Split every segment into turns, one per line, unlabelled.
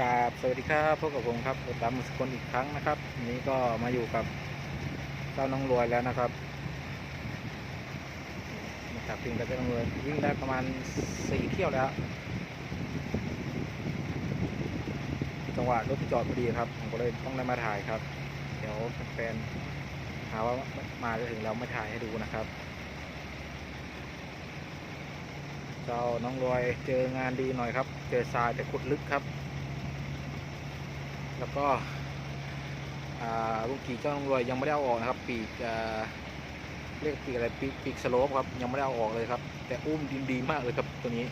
กราบสวัสดีครับพบกับผมครับรถดำมุสกลอีกครั้งนะครับวันนี้ก็มาอยู่กับเจ้าน้องรวยแล้วนะครับมาจากพิงกับเจ้าน้องรวยวิ่งได้ประมาณสี่เที่ยวแล้วจังหวะรถจอดพอดีครับผมก็เลยต้องได้มาถ่ายครับ เดี๋ยวแฟนหาว่ามาจะถึงแล้วไม่ถ่ายให้ดูนะครับเจ้าน้องรวยเจองานดีหน่อยครับ เจอทรายแต่ขุดลึกครับ แล้วก็ลูกกีเจ้าน้องรวยยังไม่ได้เอาออกนะครับ ปีกเรียกปีกอะไรปีกปีกสโลปครับยังไม่ได้เอาออกเลยครับ แต่อุ้มดินดีมากเลยครับตัวนี้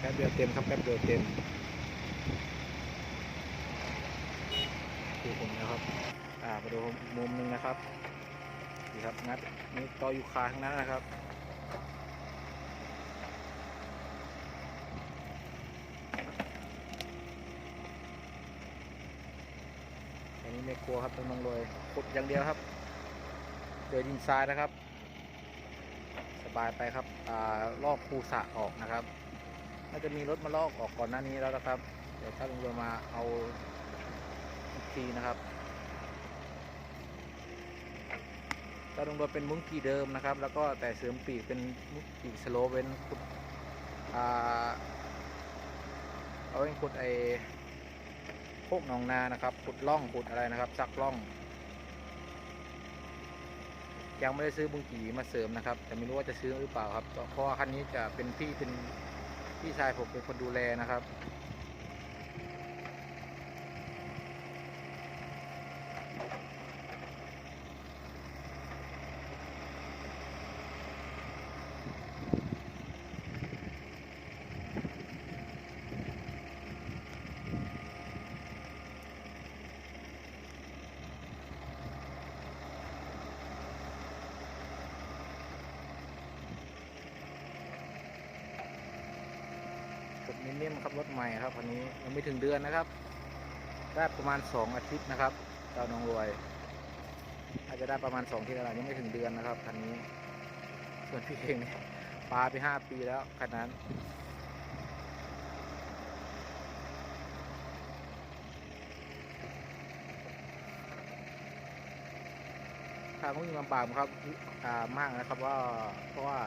แป๊บเดียวเต็มครับแป๊บเดียวเต็มดูผมนะครับ อ่ามาดูมุมหนึงนะครับนี่ครับงัดนี่ต่ออยู่คาทั้งนั้นนะครับ อันนี้ไม่ กลัวครับต้องน้องรวยขุดอย่างเดียวครับ เจอดินทรายนะครับ สบายไปครับอ่าลอกคูสะออกนะครับน่าจะมีรถมาลอกออกก่อนหน้านี้แล้วนะครับ เดี๋ยวถ้าลุงรวยมาเอาอีกทีนะครับถ้าลุงรวยเป็นมุ้งกีเดิมนะครับ แล้วก็แต่เสริมปีกเป็นมุ้งปีกสโลเป็นขุดอ่าเอาเป็นขุดไอ พวกหนองนานะครับขุดล่องขุดอะไรนะครับซักล่อง ยังไม่ได้ซื้อบุงกีมาเสริมนะครับ แต่ไม่รู้ว่าจะซื้อหรือเปล่าครับเพราะคันนี้จะเป็นพี่เป็นพี่ชายผมเป็นคนดูแลนะครับ นิ่มๆครับรถใหม่ครับคันนี้ยังไม่ถึงเดือนนะครับ ได้ประมาณ 2 อาทิตย์นะครับเจ้าน้องรวย อาจจะได้ประมาณ 2 ที่แล้วยังไม่ถึงเดือนนะครับคันนี้ ส่วนพี่เองเนี่ยปลาไป 5 ปีแล้วคันนั้นทางวิ่งลำบากครับอ่ามากนะครับว่าเพราะว่า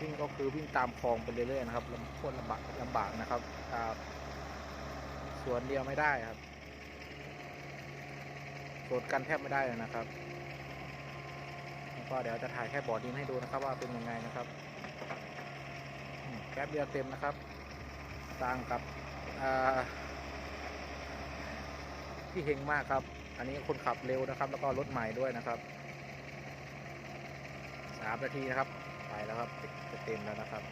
วิ่งก็คือวิ่งตามคลองไปเรื่อยๆนะครับลำโคตรลำบากลำบากนะครับอ่าสวนเดียวไม่ได้ครับสวนกันแทบไม่ได้เลยนะครับแล้วก็เดี๋ยวจะถ่ายแค่บอดดินให้ดูนะครับ ว่าเป็นยังไงนะครับแก๊บเดียวเต็มนะครับ ต่างกับที่เฮงมากครับ อันนี้คนขับเร็วนะครับ แล้วก็รถใหม่ด้วยนะครับสามนาทีนะครับ ไปแล้วครับจะเต็มแล้วนะครับ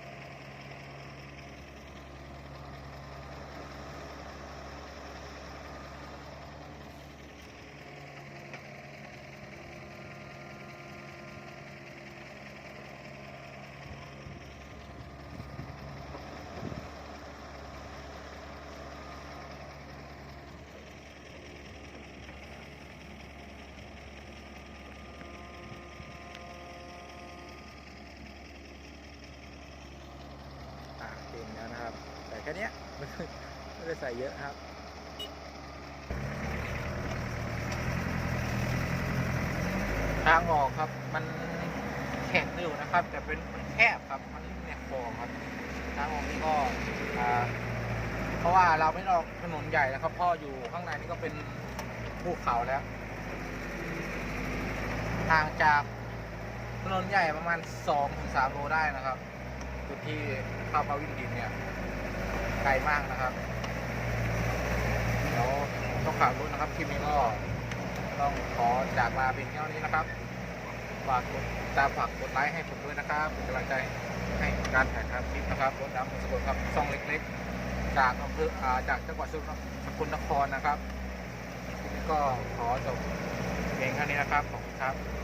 อ่าเต็มแล้วนะครับ แต่แค่เนี้ยไม่ได้ใส่เยอะครับทางออกครับมันแข็งอยู่นะครับ แต่เป็นมันแคบครับ มันไม่มีแนวคองครับทางออกนี่ก็เพราะว่าเราไม่ออกถนนใหญ่นะครับพ่ออยู่ข้างในนี่ก็เป็นภูเขาแล้วห่างจากถนนใหญ่ประมาณ2-3โลได้นะครับ จุดที่เข้ามาวิ่งดินเนี่ยไกลมากนะครับเดี๋ยวต้องขับรถนะครับคลิปนี้ก็ต้องขอจากลาเป็นเท่านี้นะครับฝากกดตามฝากกดไลค์ให้ผมด้วยนะครับเป็นกำลังใจให้การถ่ายทำคลิปนะครับรถดำสกลครับซ่องเล็กๆ จากอำเภออจากจังหวัดสกลนครนะครับคลิปนี้ก็ขอจบเพียงเท่านี้นะครับขอบคุณครับ